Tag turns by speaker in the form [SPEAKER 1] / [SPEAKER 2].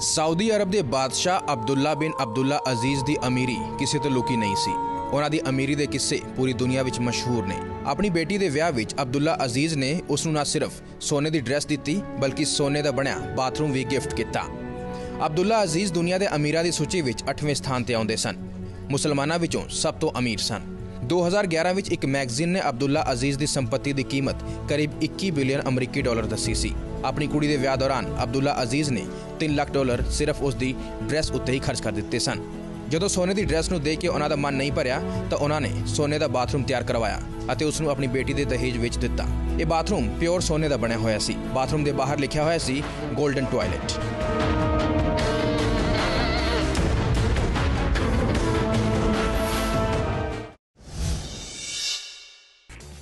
[SPEAKER 1] Saudi Arab ਦੇ ਬਾਦਸ਼ਾਹ ਅਬਦੁੱਲਾ ਬਿਨ ਅਬਦੁੱਲਾ ਅਜ਼ੀਜ਼ ਦੀ ਅਮੀਰੀ ਕਿਸੇ ਤੋਂ ਲੁਕੀ ਨਹੀਂ ਸੀ। ਉਹਨਾਂ ਦੀ ਅਮੀਰੀ ਦੇ ਕਿੱਸੇ ਪੂਰੀ ਦੁਨੀਆ ਵਿੱਚ ਮਸ਼ਹੂਰ ਨੇ। ਆਪਣੀ ਬੇਟੀ ਦੇ ਵਿਆਹ ਵਿੱਚ ਅਬਦੁੱਲਾ ਅਜ਼ੀਜ਼ ਨੇ ਉਸ ਨੂੰ ਨਾ ਸਿਰਫ ਸੋਨੇ ਦੀ ਡਰੈਸ ਦਿੱਤੀ, ਬਲਕਿ ਸੋਨੇ ਦਾ ਬਣਿਆ ਬਾਥਰੂਮ ਵੀ ਗਿਫਟ ਕੀਤਾ। ਅਬਦੁੱਲਾ ਅਜ਼ੀਜ਼ ਦੁਨੀਆ ਦੇ ਅਮੀਰਾਂ ਦੀ ਸੂਚੀ ਵਿੱਚ 8ਵੇਂ ਸਥਾਨ ਤੇ ਆਉਂਦੇ ਸਨ। ਮੁਸਲਮਾਨਾਂ ਵਿੱਚੋਂ ਸਭ ਤੋਂ ਅਮੀਰ ਸਨ। 2011 ਵਿੱਚ ਇੱਕ ਮੈਗਜ਼ੀਨ ਨੇ ਅਬਦੁੱਲਾ ਅਜ਼ੀਜ਼ ਦੀ ਸੰਪਤੀ ਦੀ ਕੀਮਤ ਕਰੀਬ 21 ਬਿਲੀਅਨ ਅਮਰੀਕੀ ਡਾਲਰ ਦੱਸੀ ਸੀ। ਆਪਣੀ ਕੁੜੀ ਦੇ ਵਿਆਹ ਦੌਰਾਨ ਅਬਦੁੱਲਾ ਅਜ਼ੀਜ਼ ਨੇ 3 ਲੱਖ ਡਾਲਰ ਸਿਰਫ ਉਸ ਦੀ ਡਰੈਸ ਉੱਤੇ ਹੀ ਖਰਚ ਕਰ ਦਿੱਤੇ ਸਨ। ਜਦੋਂ ਸੋਨੇ ਦੀ ਡਰੈਸ ਨੂੰ ਦੇਖ ਕੇ ਉਹਨਾਂ ਦਾ ਮਨ ਨਹੀਂ ਭਰਿਆ, ਤਾਂ ਉਹਨਾਂ ਨੇ ਸੋਨੇ ਦਾ ਬਾਥਰੂਮ ਤਿਆਰ ਕਰਵਾਇਆ ਅਤੇ ਉਸ ਨੂੰ ਆਪਣੀ ਬੇਟੀ ਦੇ ਦਹੇਜ ਵਿੱਚ ਦਿੱਤਾ। ਇਹ ਬਾਥਰੂਮ ਪਿਓਰ ਸੋਨੇ ਦਾ ਬਣਿਆ ਹੋਇਆ ਸੀ। ਬਾਥਰੂਮ ਦੇ ਬਾਹਰ ਲਿਖਿਆ ਹੋਇਆ ਸੀ 골ਡਨ ਟਾਇਲਟ